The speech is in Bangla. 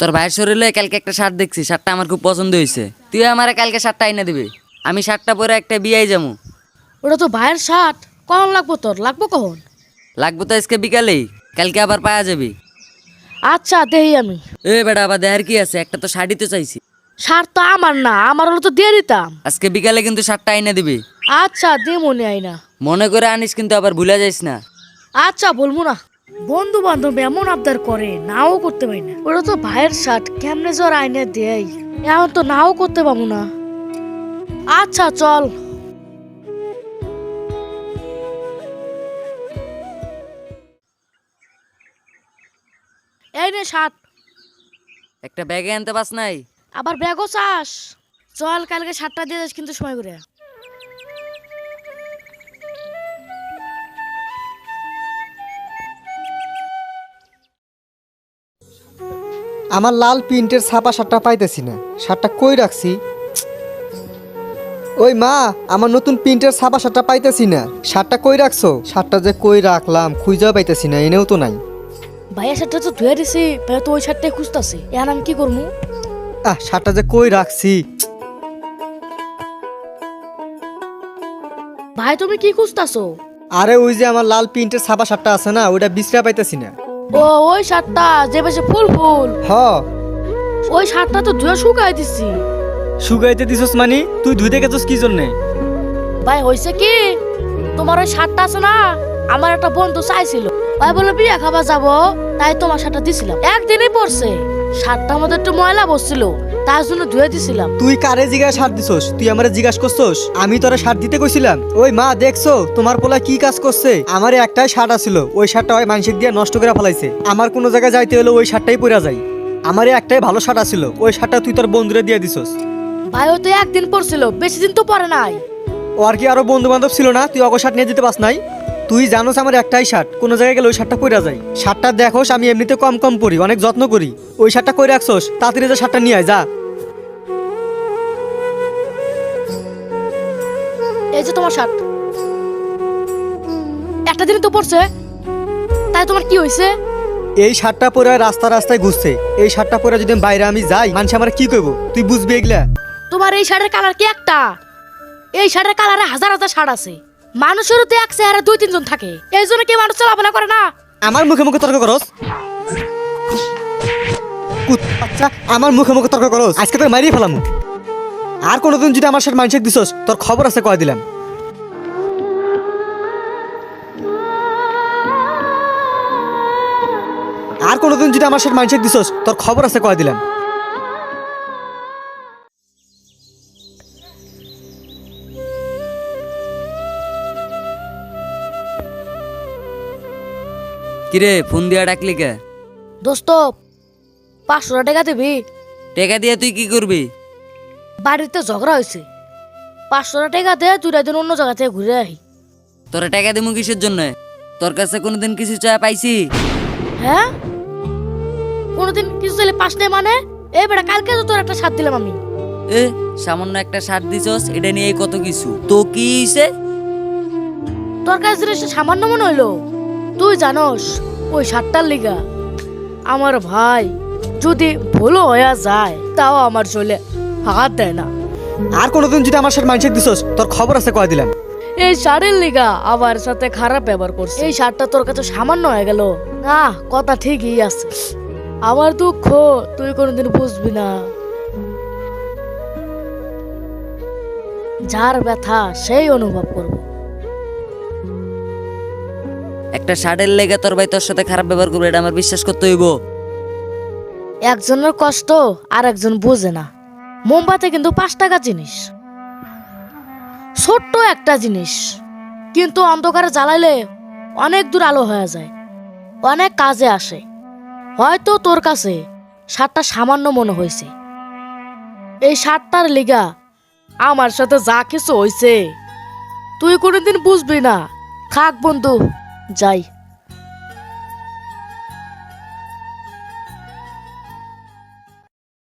তোর ভাইয়ের শরীরে কালকে একটা শার্ট দেখছি শার্টটা আমার খুব পছন্দ হয়েছে। তুই আমার কালকে শার্টটা আইনা দিবি আমি শার্টটা পরে একটা বিয়াই যাব। ওটা তো ভাইয়ের শার্ট কখন লাগবো তোর লাগবো কখন? লাগবো তো আজকে বিকালেই কালকে আবার পাওয়া যাবি। আচ্ছা দেহি আমি। এ বেটা আবার দেহার কি আছে? একটা তো শাড়ি তো চাইছি। শার্ট তো আমার না আমার হলো তো দিয়ে দিতাম। আজকে বিকালে কিন্তু শার্টটা আইনা দিবি। আচ্ছা দে মনে আই না মনে করে আনিস কিন্তু আবার ভুলে যাইস না। আচ্ছা বলব না। বন্ধু বান্ধব এমন আবদার করে নাও করতে পারি না। ওটা তো ভাইয়ের শার্ট কেমনে জ্বর আইনে দেয়? এমন তো নাও করতে পাবো না। আচ্ছা চল। এই নে শার্ট একটা ব্যাগে আনতে পাস নাই? আবার ব্যাগও চাস। চল কালকে সাতটা দিয়ে যাস কিন্তু সময় করে। আমার লাল প্রিন্টের ছাপা শার্টটা পাইতেছি না। শার্টটা কই রাখছি? ওই মা আমার নতুন প্রিন্টের ছাপা শার্টটা পাইতেছি না। শার্টটা কই রাখছো? শার্টটা যে কই রাখলাম খুঁজেও পাইতেছি না এনেও তো নাই। ভাইয়া শার্টটা তো ধুয়ে দিছি ভাইয়া তো ওই শার্টটাই খুঁজতাছে। এখন আমি কি করব আহ শার্টটা যে কই রাখছি? ভাই তুমি কি খুঁজতাছো? আরে ওই যে আমার লাল প্রিন্টের ছাপা শার্টটা আছে না ওইটা বিশ্রা পাইতেছি না। ও ওই শার্টটা যে বেশি ফুল ফুল। হ। ওই শার্টটা তো ধুয়ে শুকাই দিছি। শুকাইতে দিছস মানে? তুই ধুইতে গেছস কি জন্যে? ভাই হয়েছে কি? তোমার ওই শার্টটা আছে না আমার একটা বন্ধু চাইছিল। ভাই বলে বিয়া খাবার যাব তাই তোমার শার্টটা দিছিলাম। একদিনই পড়ছে। শার্টটা মধ্যে একটু ময়লা বসছিল। তার জন্য ধুয়ে দিছিলাম। তুই কারে জিজ্ঞাসা সার দিছস? তুই আমারে জিজ্ঞাসা করছস? আমি তোরা শার্ট দিতে কইছিলাম। ওই মা দেখছ? তোমার পোলা কি কাজ করছে? আমার একটাই শার্ট আছিল। ওই শার্টটা ওই মানসিক দিয়ে নষ্ট করে ফেলাইছে। আমার কোনো জায়গায় যাইতে হলে ওই শার্টটাই পরা যায়। আমার একটাই ভালো শার্ট আছিল। ওই শার্টটা তুই তোর বন্ধুরে দিয়ে দিছস। ভাই ও তো একদিন পড়ছিল। বেশি দিন তো পরে নাই। ও আর কি আরও বন্ধু বান্ধব ছিল না? তুই অগ শার্ট নিয়ে যেতে পাস নাই? তুই জানোস আমার একটাই শার্ট। কোনো জায়গায় গেলে ওই শার্টটা পরা যায়। শার্টটা দেখোস আমি এমনিতে কম কম পরি অনেক যত্ন করি। ওই শার্টটা কই রাখছস? তাড়াতাড়ি যা শার্টটা নিয়ে আয় যা। এই যে তোমার শার্ট। একটা দিন তো পড়ছে। তাই তোমার কি হয়েছে এই শার্টটা পরে রাস্তা রাস্তায় ঘুরছে। এই শার্টটা পরে যদি বাইরে আমি যাই মানুষ আমার কি করব তুই বুঝবি এগুলা? তোমার এই শার্টের কালার কি একটা? এই শার্টের কালারে হাজার হাজার শার্ট আছে। মানুষেরও তো এক চেহারা দুই তিনজন থাকে। এই জন্য কি মানুষ চলাফেরা করে না। আমার মুখে মুখে তর্ক করস? বাচ্চা, আমার মুখে মুখে তর্ক করস। আজকে তোকে মারিয়ে ফেলাম। আর কোনোদিন যদি আমার সাথে মানুষের দিছস, তোর খবর আছে কয় দিলাম। আর কোনোদিন যদি আমার সাথে মানুষের দিছস, তোর খবর আছে কয় দিলাম। কিরে ফোন দিয়া ডাকলি কে? দোস্ত পাঁচশো টাকা দিবি? টেকা দিয়ে তুই কি করবি? বাড়িতে ঝগড়া হয়েছে। পাঁচশো টাকা দে তুই দিন অন্য জায়গা থেকে ঘুরে আহি তোরা টাকা দিমু কিসের জন্য? তোর কাছে কোনোদিন কিছু চা পাইছি? হ্যাঁ? কোনোদিন কিছু চাইলে পাঁচ নেই মানে? এই বেটা কালকে তো তোর একটা সাথ দিলাম আমি। এ সামান্য একটা শার্ট দিছস এটা নিয়ে কত কিছু? তো কি হইছে? তোর কাছে জিনিসটা সামান্য মনে হইল? তুই জানস ওই সাতটার লিগা। আমার ভাই যদি ভুলও হয়ে যায় তাও আমার চলে হাত দেয় না। আর কোনোদিন যদি আমার সাথে মানুষের দিছস তোর খবর আছে কয় দিলাম? এই শাড়ির লিগা আমার সাথে খারাপ ব্যবহার করছে। এই শার্টটা তোর কাছে সামান্য হয়ে গেল। না কথা ঠিকই আছে। আমার দুঃখ তুই কোনোদিন বুঝবি না। যার ব্যথা সেই অনুভব করব। একটা শার্টের লেগে তোর ভাই তোর সাথে খারাপ ব্যবহার করবে, এটা আমার বিশ্বাস করতে হইব। একজনের কষ্ট আর একজন বোঝে না। মোমবাতি কিন্তু পাঁচ টাকা জিনিস। ছোট্ট একটা জিনিস। কিন্তু অন্ধকারে জ্বালাইলে অনেক দূর আলো হয়ে যায়। অনেক কাজে আসে। হয়তো তোর কাছে সারটা সামান্য মনে হয়েছে। এই সারটার লিগা আমার সাথে যা কিছু হয়েছে তুই কোনোদিন বুঝবি না। থাক বন্ধু। যাই